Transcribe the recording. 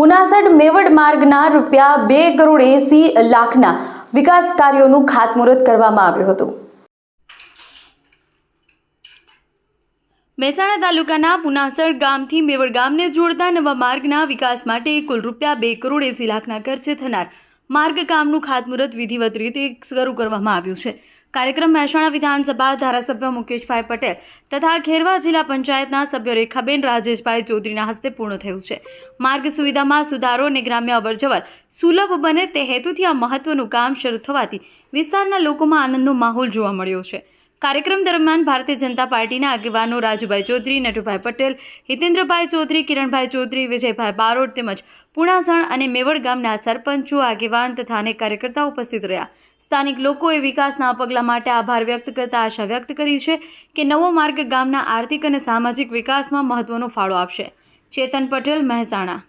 પુનાસડ મેવડ માર્ગના રૂપિયા બે કરોડ એસી લાખના વિકાસ કાર્યોનું ખાતમુહૂર્ત કરવામાં આવ્યું હતું. મહેસાણા તાલુકાના પુનાસર ગામથી મેવડ ગામને જોડતા નવા માર્ગના વિકાસ માટે કુલ રૂપિયા બે કરોડ એસી લાખના ખર્ચે થનાર માર્ગ કામનું ખાતમુહૂર્ત વિધિવત રીતે શરૂ કરવામાં આવ્યું છે. કાર્યક્રમ મહેસાણા વિધાનસભા ધારાસભ્ય મુકેશભાઈ પટેલ તથા ખેરવા જિલ્લા પંચાયતના સભ્ય રેખાબેન રાજેશભાઈ ચૌધરીના હસ્તે પૂર્ણ થયું છે. માર્ગ સુવિધામાં સુધારો અને ગ્રામ્ય અવરજવર સુલભ બને તે હેતુથી આ મહત્વનું કામ શરૂ થવાથી વિસ્તારના લોકોમાં આનંદનો માહોલ જોવા મળ્યો છે. કાર્યક્રમ દરમિયાન ભારતીય જનતા પાર્ટીના આગેવાનો રાજુભાઈ ચૌધરી, નટુભાઈ પટેલ, હિતેન્દ્રભાઈ ચૌધરી, કિરણભાઈ ચૌધરી, વિજયભાઈ બારોટ તેમજ પુણાસણ અને મેવડ ગામના સરપંચો, આગેવાન તથા અનેક કાર્યકર્તાઓ ઉપસ્થિત રહ્યા. સ્થાનિક લોકોએ વિકાસના પગલાં માટે આભાર વ્યક્ત કરતા આશા વ્યક્ત કરી છે કે નવો માર્ગ ગામના આર્થિક અને સામાજિક વિકાસમાં મહત્વનો ફાળો આપશે. ચેતન પટેલ, મહેસાણા.